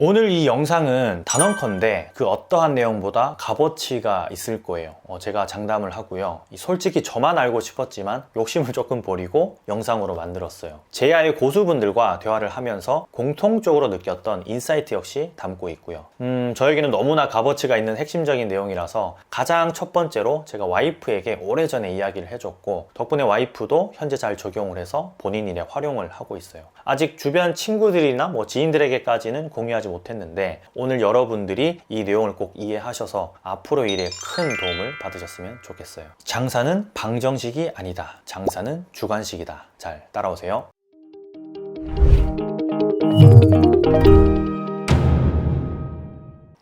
오늘 이 영상은 단언컨대 그 어떠한 내용보다 값어치가 있을 거예요. 어, 제가 장담을 하고요. 이 솔직히 저만 알고 싶었지만 욕심을 조금 버리고 영상으로 만들었어요. 제야의 고수분들과 대화를 하면서 공통적으로 느꼈던 인사이트 역시 담고 있고요. 음, 저에게는 너무나 값어치가 있는 핵심적인 내용이라서 가장 첫 번째로 제가 와이프에게 오래전에 이야기를 해줬고 덕분에 와이프도 현재 잘 적용을 해서 본인 일에 활용을 하고 있어요. 아직 주변 친구들이나 뭐 지인들에게까지는 공유하지 못했는데 오늘 여러분들이 이 내용을 꼭 이해하셔서 앞으로 일에 큰 도움을 받으셨으면 좋겠어요. 장사는 방정식이 아니다. 장사는 주관식이다. 잘 따라오세요.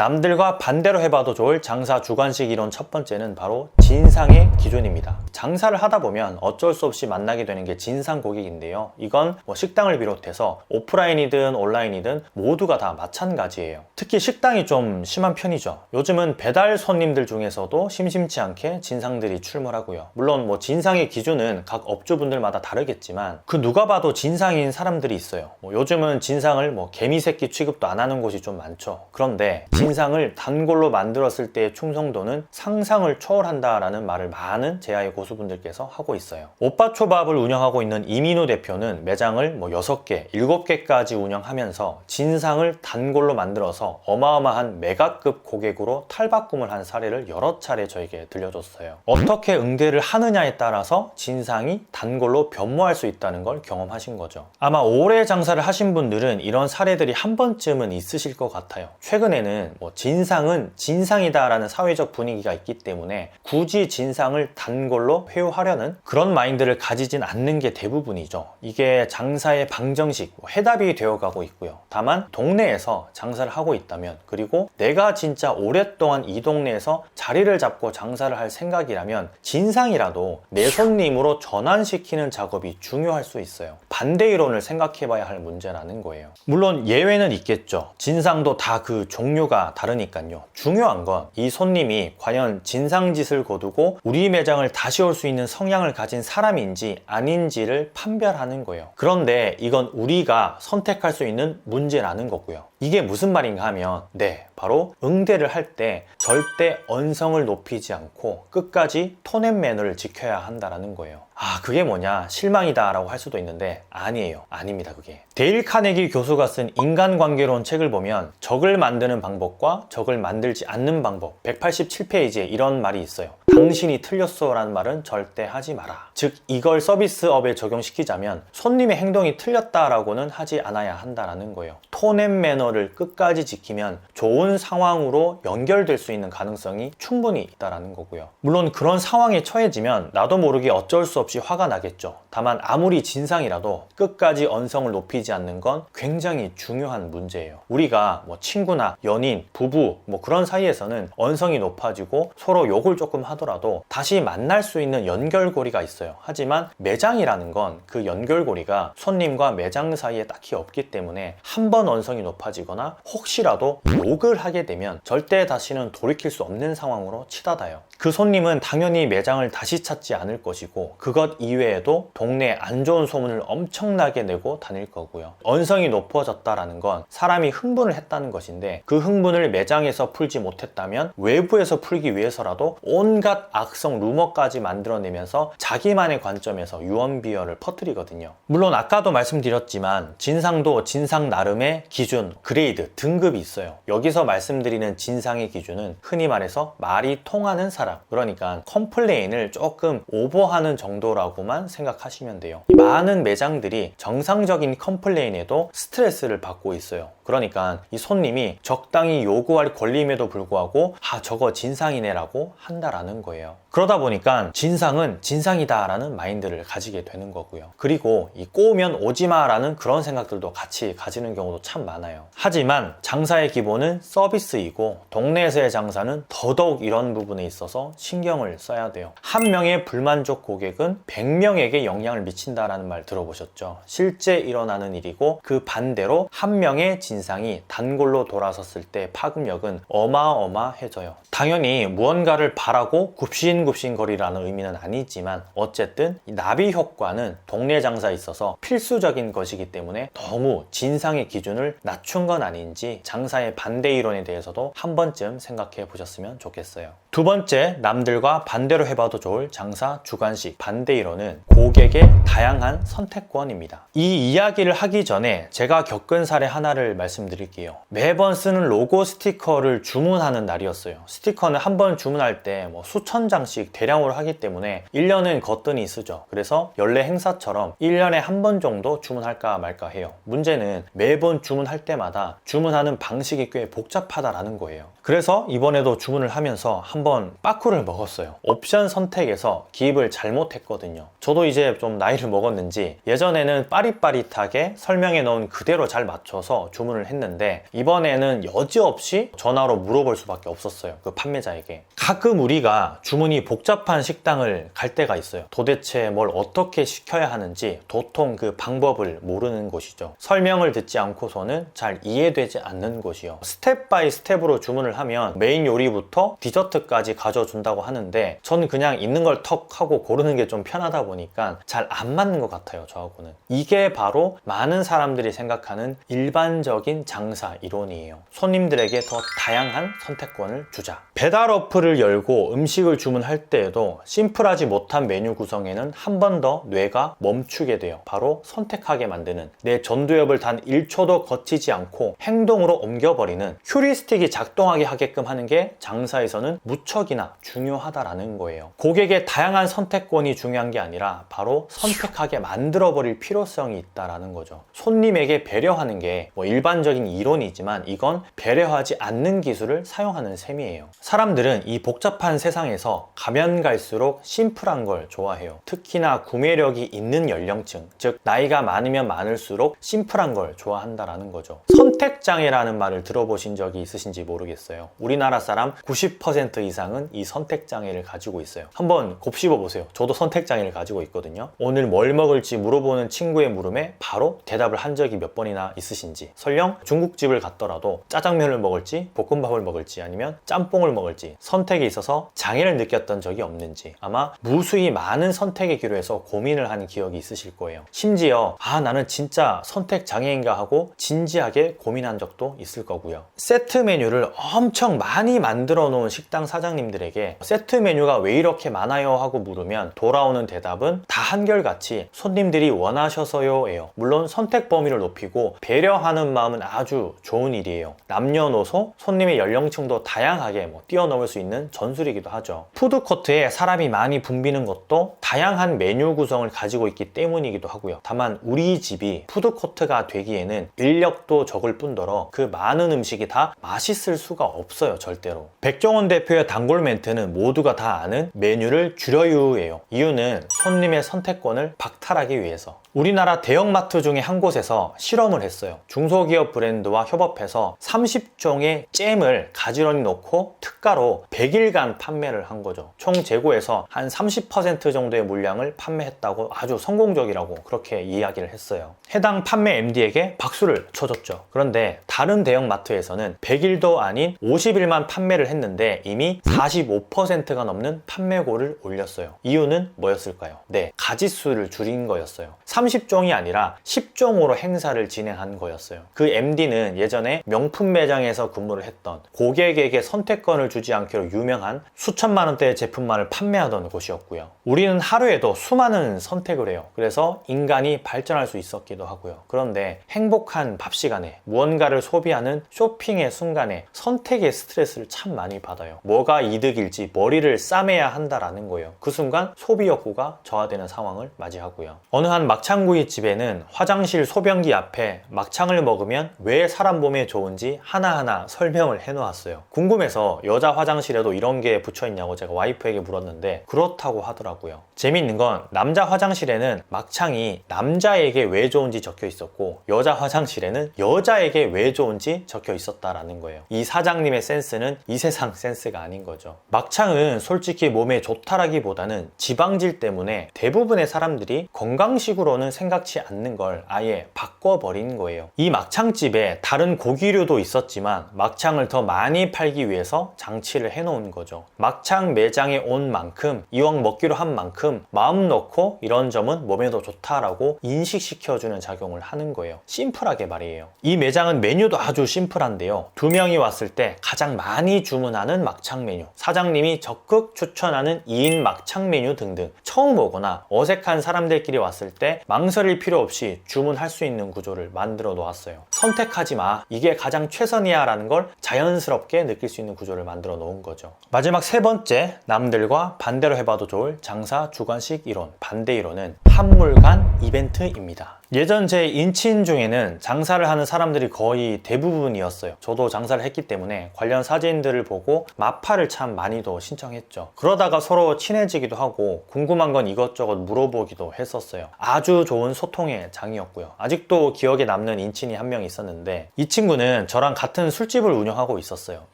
남들과 반대로 해봐도 좋을 장사 주관식 이론 첫 번째는 바로 진상의 기준입니다. 장사를 하다 보면 어쩔 수 없이 만나게 되는 게 진상 고객인데요. 이건 뭐 식당을 비롯해서 오프라인이든 온라인이든 모두가 다 마찬가지예요. 특히 식당이 좀 심한 편이죠. 요즘은 배달 손님들 중에서도 심심치 않게 진상들이 출몰하고요. 물론 뭐 진상의 기준은 각 업주분들마다 다르겠지만 그 누가 봐도 진상인 사람들이 있어요. 뭐 요즘은 진상을 뭐 개미새끼 취급도 안 하는 곳이 좀 많죠. 그런데 진 상을 단골로 만들었을 때의 충성도는 상상을 초월한다라는 말을 많은 제아의 고수분들께서 하고 있어요. 오빠초밥을 운영하고 있는 이민우 대표는 매장을 뭐 6개, 7개까지 운영하면서 진상을 단골로 만들어서 어마어마한 메가급 고객으로 탈바꿈을 한 사례를 여러 차례 저에게 들려줬어요. 어떻게 응대를 하느냐에 따라서 진상이 단골로 변모할 수 있다는 걸 경험하신 거죠. 아마 오래 장사를 하신 분들은 이런 사례들이 한 번쯤은 있으실 것 같아요. 최근에는 뭐 진상은 진상이다라는 사회적 분위기가 있기 때문에 굳이 진상을 단골로 회유하려는 그런 마인드를 가지진 않는 게 대부분이죠. 이게 장사의 방정식, 뭐 해답이 되어가고 있고요. 다만 동네에서 장사를 하고 있다면 그리고 내가 진짜 오랫동안 이 동네에서 자리를 잡고 장사를 할 생각이라면 진상이라도 내 손님으로 전환시키는 작업이 중요할 수 있어요. 반대 이론을 생각해봐야 할 문제라는 거예요. 물론 예외는 있겠죠. 진상도 다 그 종류가 다르니까요. 중요한 건 이 손님이 과연 진상짓을 거두고 우리 매장을 다시 올 수 있는 성향을 가진 사람인지 아닌지를 판별하는 거예요. 그런데 이건 우리가 선택할 수 있는 문제라는 거고요. 이게 무슨 말인가 하면 네 바로 응대를 할 때 절대 언성을 높이지 않고 끝까지 톤앤 매너를 지켜야 한다라는 거예요. 아 그게 뭐냐? 실망이다라고 할 수도 있는데 아니에요. 아닙니다 그게. 데일 카네기 교수가 쓴 인간관계론 책을 보면 적을 만드는 방법과 적을 만들지 않는 방법 187페이지에 이런 말이 있어요 당신이 틀렸어 라는 말은 절대 하지 마라. 즉 이걸 서비스업에 적용시키자면 손님의 행동이 틀렸다라고는 하지 않아야 한다라는 거예요. 톤앤 매너를 끝까지 지키면 좋은 상황으로 연결될 수 있는 가능성이 충분히 있다라는 거고요. 물론 그런 상황에 처해지면 나도 모르게 어쩔 수 없이 화가 나겠죠. 다만 아무리 진상이라도 끝까지 언성을 높이지 않는 건 굉장히 중요한 문제예요. 우리가 뭐 친구나 연인, 부부 뭐 그런 사이에서는 언성이 높아지고 서로 욕을 조금 하 더라도 다시 만날 수 있는 연결고리가 있어요. 하지만 매장이라는 건 그 연결고리가 손님과 매장 사이에 딱히 없기 때문에 한 번 언성이 높아지거나 혹시라도 욕을 하게 되면 절대 다시는 돌이킬 수 없는 상황으로 치닫아요 그 손님은 당연히 매장을 다시 찾지 않을 것이고 그것 이외에도 동네에 안 좋은 소문을 엄청나게 내고 다닐 거고요. 언성이 높아졌다라는 건 사람이 흥분을 했다는 것인데 그 흥분을 매장에서 풀지 못했다면 외부에서 풀기 위해서라도 온갖 악성 루머까지 만들어내면서 자기만의 관점에서 유언비어를 퍼뜨리거든요. 물론 아까도 말씀드렸지만 진상도 진상 나름의 기준, 그레이드, 등급이 있어요. 여기서 말씀드리는 진상의 기준은 흔히 말해서 말이 통하는 사람 그러니까 컴플레인을 조금 오버하는 정도라고만 생각하시면 돼요. 많은 매장들이 정상적인 컴플레인에도 스트레스를 받고 있어요. 그러니까 이 손님이 적당히 요구할 권리임에도 불구하고 아 저거 진상이네 라고 한다라는 거예요. 그러다 보니까 진상은 진상이다 라는 마인드를 가지게 되는 거고요. 그리고 이 꼬우면 오지마 라는 그런 생각들도 같이 가지는 경우도 참 많아요. 하지만 장사의 기본은 서비스이고 동네에서의 장사는 더더욱 이런 부분에 있어서 신경을 써야 돼요. 한 명의 불만족 고객은 100명에게 영향을 미친다라는 말 들어보셨죠? 실제 일어나는 일이고 그 반대로 한 명의 진상이 단골로 돌아섰을 때 파급력은 어마어마해져요. 당연히 무언가를 바라고 꼭 굽신굽신 거리라는 의미는 아니지만 어쨌든 이 나비 효과는 동네 장사에 있어서 필수적인 것이기 때문에 너무 진상의 기준을 낮춘 건 아닌지 장사의 반대 이론에 대해서도 한 번쯤 생각해 보셨으면 좋겠어요. 두 번째, 남들과 반대로 해봐도 좋을 장사 주관식 반대 이론은 고객의 다양한 선택권입니다. 이 이야기를 하기 전에 제가 겪은 사례 하나를 말씀드릴게요. 매번 쓰는 로고 스티커를 주문하는 날이었어요. 스티커는 한 번 주문할 때 뭐 수천 장씩 대량으로 하기 때문에 1년은 거뜬히 쓰죠. 그래서 연례 행사처럼 1년에 한 번 정도 주문할까 말까 해요. 문제는 매번 주문할 때마다 주문하는 방식이 꽤 복잡하다라는 거예요. 그래서 이번에도 주문을 하면서 한번 빠꾸를 먹었어요. 옵션 선택에서 기입을 잘못했거든요. 저도 이제 좀 나이를 먹었는지 예전에는 빠릿빠릿하게 설명해 놓은 그대로 잘 맞춰서 주문을 했는데 이번에는 여지없이 전화로 물어볼 수밖에 없었어요. 그 판매자에게. 가끔 우리가 주문이 복잡한 식당을 갈 때가 있어요. 도대체 뭘 어떻게 시켜야 하는지 도통 그 방법을 모르는 곳이죠. 설명을 듣지 않고서는 잘 이해되지 않는 곳이요. 스텝 바이 스텝으로 주문을 하면 메인 요리부터 디저트 까지 가져준다고 하는데 저는 그냥 있는 걸 턱 하고 고르는 게 좀 편하다 보니까 잘 안 맞는 것 같아요. 저하고는. 이게 바로 많은 사람들이 생각하는 일반적인 장사 이론이에요. 손님들에게 더 다양한 선택권을 주자. 배달 어플을 열고 음식을 주문할 때에도 심플하지 못한 메뉴 구성에는 한 번 더 뇌가 멈추게 돼요. 바로 선택하게 만드는 내 전두엽을 단 1초도 거치지 않고 행동으로 옮겨버리는 휴리스틱이 작동하게 하게끔 하는 게 장사에서는 무척이나 중요하다라는 거예요. 고객의 다양한 선택권이 중요한 게 아니라 바로 선택하게 만들어버릴 필요성이 있다라는 거죠. 손님에게 배려하는 게 뭐 일반적인 이론이지만 이건 배려하지 않는 기술을 사용하는 셈이에요. 사람들은 이 복잡한 세상에서 가면 갈수록 심플한 걸 좋아해요. 특히나 구매력이 있는 연령층, 즉 나이가 많으면 많을수록 심플한 걸 좋아한다라는 거죠. 선택장애라는 말을 들어보신 적이 있으신지 모르겠어요. 우리나라 사람 90% 이상은 이 선택 장애를 가지고 있어요. 한번 곱씹어 보세요. 저도 선택 장애를 가지고 있거든요. 오늘 뭘 먹을지 물어보는 친구의 물음에 바로 대답을 한 적이 몇 번이나 있으신지. 설령 중국집을 갔더라도 짜장면을 먹을지, 볶음밥을 먹을지, 아니면 짬뽕을 먹을지 선택에 있어서 장애를 느꼈던 적이 없는지 아마 무수히 많은 선택의 기로에서 고민을 한 기억이 있으실 거예요. 심지어 아 나는 진짜 선택 장애인가 하고 진지하게 고민한 적도 있을 거고요. 세트 메뉴를 엄청 많이 만들어 놓은 식당 사 장님들에게 세트 메뉴가 왜 이렇게 많아요 하고 물으면 돌아오는 대답은 다 한결같이 손님들이 원하셔서요예요. 물론 선택 범위를 높이고 배려하는 마음은 아주 좋은 일이에요. 남녀노소 손님의 연령층도 다양하게 뭐 뛰어넘을 수 있는 전술이기도 하죠. 푸드코트에 사람이 많이 붐비는 것도 다양한 메뉴 구성을 가지고 있기 때문이기도 하고요. 다만 우리 집이 푸드코트가 되기에는 인력도 적을 뿐더러 그 많은 음식이 다 맛있을 수가 없어요, 절대로. 백종원 대표의 단골 멘트는 모두가 다 아는 메뉴를 줄여유예요. 이유는 손님의 선택권을 박탈하기 위해서. 우리나라 대형마트 중에 한 곳에서 실험을 했어요. 중소기업 브랜드와 협업해서 30종의 잼을 가지런히 놓고 특가로 100일간 판매를 한 거죠. 총 재고에서 한 30% 정도의 물량을 판매했다고 아주 성공적이라고 그렇게 이야기를 했어요. 해당 판매 MD에게 박수를 쳐줬죠. 그런데 다른 대형마트에서는 100일도 아닌 50일만 판매를 했는데 이미 45%가 넘는 판매고를 올렸어요. 이유는 뭐였을까요? 네, 가지수를 줄인 거였어요. 30종이 아니라 10종으로 행사를 진행한 거였어요. 그 MD는 예전에 명품 매장에서 근무를 했던 고객에게 선택권을 주지 않기로 유명한 수천만 원대의 제품만을 판매하던 곳이었고요. 우리는 하루에도 수많은 선택을 해요. 그래서 인간이 발전할 수 있었기도 하고요. 그런데 행복한 밥 시간에 무언가를 소비하는 쇼핑의 순간에 선택의 스트레스를 참 많이 받아요. 뭐가 이득일지 머리를 싸매야 한다라는 거예요. 그 순간 소비 욕구가 저하되는 상황을 맞이하고요. 어느 한 막창구이 집에는 화장실 소변기 앞에 막창을 먹으면 왜 사람 몸에 좋은지 하나하나 설명을 해놓았어요. 궁금해서 여자 화장실에도 이런 게 붙여 있냐고 제가 와이프에게 물었는데 그렇다고 하더라고요. 재밌는 건 남자 화장실에는 막창이 남자에게 왜 좋은지 적혀 있었고 여자 화장실에는 여자에게 왜 좋은지 적혀 있었다라는 거예요. 이 사장님의 센스는 이 세상 센스가 아닌 거죠. 막창은 솔직히 몸에 좋다라기보다는 지방질 때문에 대부분의 사람들이 건강식으로는 생각치 않는 걸 아예 바꿔버린 거예요. 이 막창집에 다른 고기류도 있었지만 막창을 더 많이 팔기 위해서 장치를 해놓은 거죠. 막창 매장에 온 만큼 이왕 먹기로 한 만큼 마음 놓고 이런 점은 몸에도 좋다라고 인식시켜주는 작용을 하는 거예요. 심플하게 말이에요. 이 매장은 메뉴도 아주 심플한데요. 두 명이 왔을 때 가장 많이 주문하는 막창 메뉴, 사장님이 적극 추천하는 2인 막창 메뉴 등등 처음 오거나 어색한 사람들끼리 왔을 때 망설일 필요 없이 주문할 수 있는 구조를 만들어 놓았어요. 선택하지 마. 이게 가장 최선이야 라는 걸 자연스럽게 느낄 수 있는 구조를 만들어 놓은 거죠. 마지막 세 번째, 남들과 반대로 해봐도 좋을 장사 주관식 이론, 반대 이론은 한물간 이벤트입니다. 예전 제 인친 중에는 장사를 하는 사람들이 거의 대부분이었어요. 저도 장사를 했기 때문에 관련 사진들을 보고 마파를 참 많이도 신청했죠. 그러다가 서로 친해지기도 하고 궁금한 건 이것저것 물어보기도 했었어요. 아주 좋은 소통의 장이었고요. 아직도 기억에 남는 인친이 한 명 있 었는데 이 친구는 저랑 같은 술집을 운영하고 있었어요.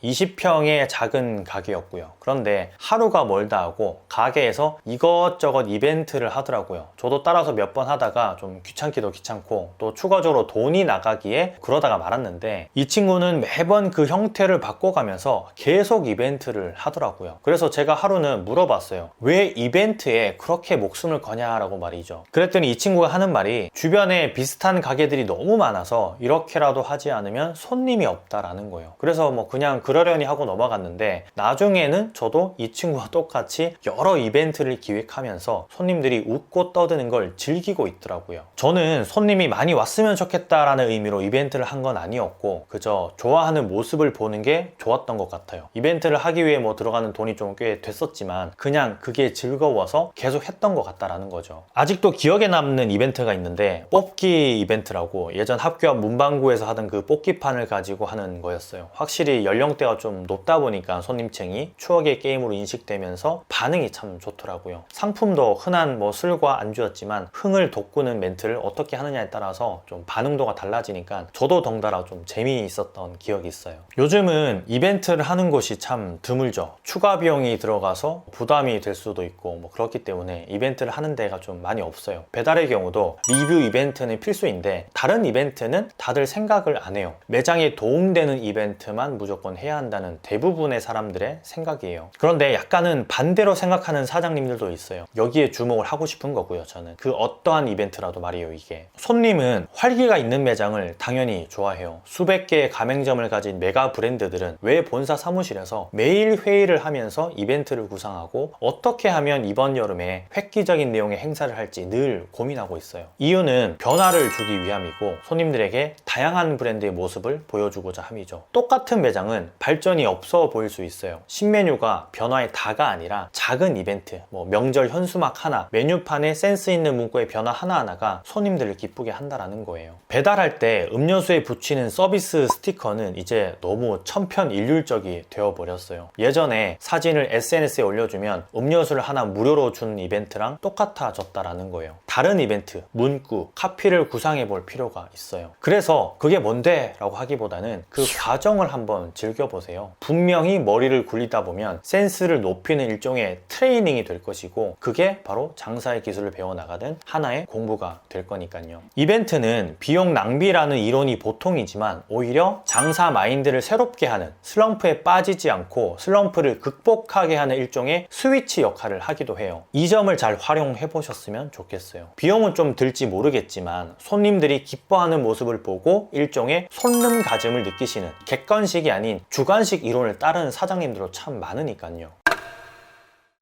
20평의 작은 가게였고요. 그런데 하루가 멀다 하고 가게에서 이것저것 이벤트를 하더라고요. 저도 따라서 몇 번 하다가 좀 귀찮기도 귀찮고 또 추가적으로 돈이 나가기에 그러다가 말았는데 이 친구는 매번 그 형태를 바꿔가면서 계속 이벤트를 하더라고요. 그래서 제가 하루는 물어봤어요. 왜 이벤트에 그렇게 목숨을 거냐라고 말이죠. 그랬더니 이 친구가 하는 말이 주변에 비슷한 가게들이 너무 많아서 이렇게 라도 하지 않으면 손님이 없다라는 거예요. 그래서 뭐 그냥 그러려니 하고 넘어갔는데 나중에는 저도 이 친구와 똑같이 여러 이벤트를 기획하면서 손님들이 웃고 떠드는 걸 즐기고 있더라고요. 저는 손님이 많이 왔으면 좋겠다라는 의미로 이벤트를 한 건 아니었고 그저 좋아하는 모습을 보는 게 좋았던 것 같아요. 이벤트를 하기 위해 뭐 들어가는 돈이 좀 꽤 됐었지만 그냥 그게 즐거워서 계속 했던 것 같다라는 거죠. 아직도 기억에 남는 이벤트가 있는데 뽑기 이벤트라고 예전 학교 앞 문방 구에서 하던 그 뽑기판을 가지고 하는 거였어요. 확실히 연령대가 좀 높다 보니까 손님층이 추억의 게임으로 인식되면서 반응이 참 좋더라고요. 상품도 흔한 뭐 술과 안주였지만 흥을 돋구는 멘트를 어떻게 하느냐에 따라서 좀 반응도가 달라지니까 저도 덩달아 좀 재미있었던 기억이 있어요. 요즘은 이벤트를 하는 곳이 참 드물죠. 추가 비용이 들어가서 부담이 될 수도 있고 뭐 그렇기 때문에 이벤트를 하는 데가 좀 많이 없어요. 배달의 경우도 리뷰 이벤트는 필수인데 다른 이벤트는 다들 생각을 안 해요. 매장에 도움되는 이벤트만 무조건 해야 한다는 대부분의 사람들의 생각이에요. 그런데 약간은 반대로 생각하는 사장님들도 있어요. 여기에 주목을 하고 싶은 거고요. 저는 그 어떠한 이벤트라도 말이에요. 이게 손님은 활기가 있는 매장을 당연히 좋아해요. 수백 개의 가맹점을 가진 메가 브랜드들은 왜 본사 사무실에서 매일 회의를 하면서 이벤트를 구상하고 어떻게 하면 이번 여름에 획기적인 내용의 행사를 할지 늘 고민하고 있어요. 이유는 변화를 주기 위함이고 손님들에게 다 양한 브랜드의 모습을 보여주고자 함이죠. 똑같은 매장은 발전이 없어 보일 수 있어요. 신메뉴가 변화의 다가 아니라 작은 이벤트, 뭐 명절 현수막 하나, 메뉴판에 센스 있는 문구의 변화 하나하나가 손님들을 기쁘게 한다라는 거예요. 배달할 때 음료수에 붙이는 서비스 스티커는 이제 너무 천편일률적이 되어버렸어요. 예전에 사진을 SNS에 올려주면 음료수를 하나 무료로 주는 이벤트랑 똑같아졌다라는 거예요. 다른 이벤트, 문구, 카피를 구상해 볼 필요가 있어요. 그래서 그게 뭔데? 라고 하기보다는 그 과정을 한번 즐겨보세요. 분명히 머리를 굴리다 보면 센스를 높이는 일종의 트레이닝이 될 것이고 그게 바로 장사의 기술을 배워나가는 하나의 공부가 될 거니까요. 이벤트는 비용 낭비라는 이론이 보통이지만 오히려 장사 마인드를 새롭게 하는 슬럼프에 빠지지 않고 슬럼프를 극복하게 하는 일종의 스위치 역할을 하기도 해요. 이 점을 잘 활용해 보셨으면 좋겠어요. 비용은 좀 들지 모르겠지만 손님들이 기뻐하는 모습을 보고 일종의 손름 가짐을 느끼시는 객관식이 아닌 주관식 이론을 따르는 사장님들도 참 많으니까요.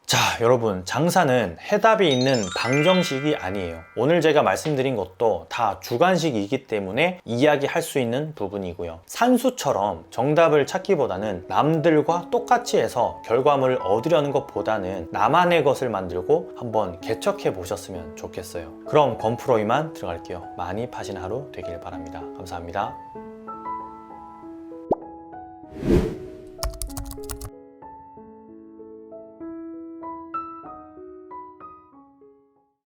자, 여러분, 장사는 해답이 있는 방정식이 아니에요. 오늘 제가 말씀드린 것도 다 주관식이기 때문에 이야기할 수 있는 부분이고요. 산수처럼 정답을 찾기보다는 남들과 똑같이 해서 결과물을 얻으려는 것보다는 나만의 것을 만들고 한번 개척해 보셨으면 좋겠어요. 그럼 건프로 이만 들어갈게요. 많이 파신 하루 되길 바랍니다. 감사합니다.